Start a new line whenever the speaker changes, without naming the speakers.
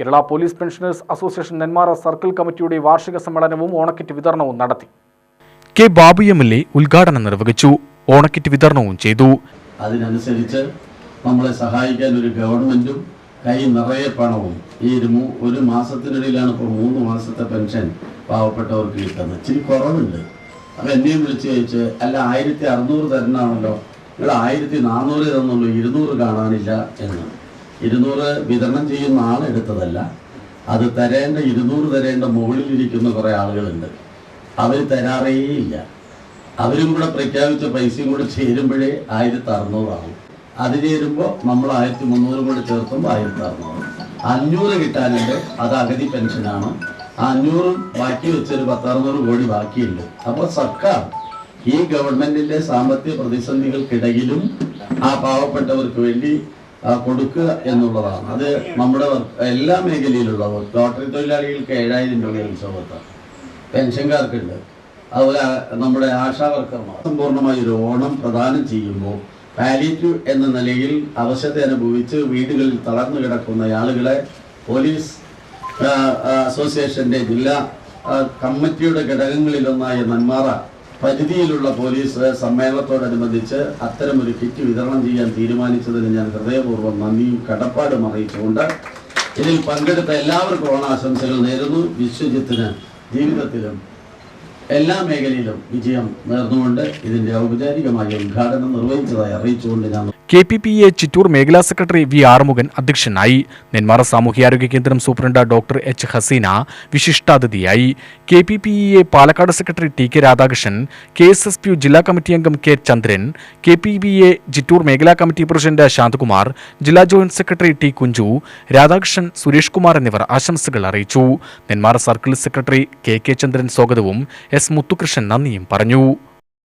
Kerala police pensioners association Nenmara circle കമ്മിറ്റിയുടെ വാർഷിക സമ്മേളനവും ഓണക്കിറ്റ് വിതരണവും നടത്തി. K Babu M L A ഉദ്ഘാടനം നിർവഹിച്ചു. ഓണക്കിറ്റ് വിതരണവും ചെയ്തു.
അതിനനുസരിച്ച് നമ്മളെ സഹായിക്കാൻ ഒരു ഗവൺമെന്റും കൈ നിറയെ പണവും ഈ ഒരു മാസത്തിനിടയിലാണ് ഇപ്പോൾ മൂന്ന് മാസത്തെ പെൻഷൻ പാവപ്പെട്ടവർക്ക് കിട്ടുന്നത്. ഇച്ചിരി കുറവുണ്ട്. അപ്പം എന്നെയും വിളിച്ച് ചോദിച്ച് അല്ല ആയിരത്തി അറുന്നൂറ് തരണമാണല്ലോ നിങ്ങൾ ആയിരത്തി നാനൂറ് തന്നുള്ളൂ ഇരുന്നൂറ് കാണാനില്ല എന്ന്. ഇരുന്നൂറ് വിതരണം ചെയ്യുന്ന ആളെടുത്തതല്ല അത് തരേണ്ട ഇരുന്നൂറ് തരേണ്ട മുകളിലിരിക്കുന്ന കുറേ ആളുകളുണ്ട്. അവർ തരാറേ ഇല്ല. അവരും കൂടെ പ്രഖ്യാപിച്ച പൈസയും കൂടെ ചേരുമ്പോഴേ ആയിരത്തി അറുന്നൂറാവും അത് ചേരുമ്പോൾ നമ്മൾ ആയിരത്തി മുന്നൂറും കൂടെ ചേർത്തുമ്പോൾ ആയിരത്തി അറുന്നൂറ് അഞ്ഞൂറ് കിട്ടാനുണ്ട് അത് അഗതി പെൻഷനാണ്. ആ അഞ്ഞൂറും ബാക്കി വെച്ചൊരു പത്തറുന്നൂറ് കോടി ബാക്കിയുണ്ട്. അപ്പോൾ സർക്കാർ ഈ ഗവൺമെന്റിന്റെ സാമ്പത്തിക പ്രതിസന്ധികൾക്കിടയിലും ആ പാവപ്പെട്ടവർക്ക് വേണ്ടി കൊടുക്കുക എന്നുള്ളതാണ്. അത് നമ്മുടെ എല്ലാ മേഖലയിലുള്ള ലോട്ടറി തൊഴിലാളികൾക്ക് ഏഴായിരം രൂപ ഉത്സവത്താണ് പെൻഷൻകാർക്കുണ്ട്. അതുപോലെ നമ്മുടെ ആശാ വർക്കർമാർ സമ്പൂർണമായി ഒരു ഓണം പ്രദാനം ചെയ്യുമ്പോൾ പാലിറ്റീവ് എന്ന നിലയിൽ അവശത അനുഭവിച്ച് വീടുകളിൽ തളർന്നു കിടക്കുന്ന ആളുകളെ പോലീസ് അസോസിയേഷന്റെ ജില്ലാ കമ്മിറ്റിയുടെ ഘടകങ്ങളിലൊന്നായ നെന്മാറ പരിധിയിലുള്ള പോലീസ് സമ്മേളനത്തോടനുബന്ധിച്ച് അത്തരമൊരു കിറ്റ് വിതരണം ചെയ്യാൻ തീരുമാനിച്ചതിന് ഞാൻ ഹൃദയപൂർവം നന്ദിയും കടപ്പാടും അറിയിച്ചുകൊണ്ട് ഇതിൽ പങ്കെടുത്ത എല്ലാവർക്കും ഓണാശംസകൾ നേരുന്നു. വിശ്വജിത്തിന് ജീവിതത്തിലും എല്ലാ മേഖലയിലും വിജയം നേർന്നുകൊണ്ട് ഇതിന്റെ ഔപചാരികമായ ഉദ്ഘാടനം നിർവഹിച്ചതായി അറിയിച്ചുകൊണ്ട് ഞാൻ
K P P A Chittur മേഖലാ സെക്രട്ടറി വി ആറുമുഖൻ അധ്യക്ഷനായി. നെന്മാറ സാമൂഹ്യാരോഗ്യ കേന്ദ്രം superintendent doctor H Haseena വിശിഷ്ടാതിഥിയായി. K P P A Palakkad secretary T K Radhakrishnan K S S P ജില്ലാ കമ്മിറ്റി അംഗം K Chandran K P B A Chittur മേഖലാ committee president Shantakumar ജില്ലാ joint secretary T Kunju Radhakrishnan Suresh Kumar എന്നിവർ ആശംസകൾ അറിയിച്ചു. Nenmara circle secretary K K Chandran സ്വാഗതവും S Muthukrishnan നന്ദിയും പറഞ്ഞു.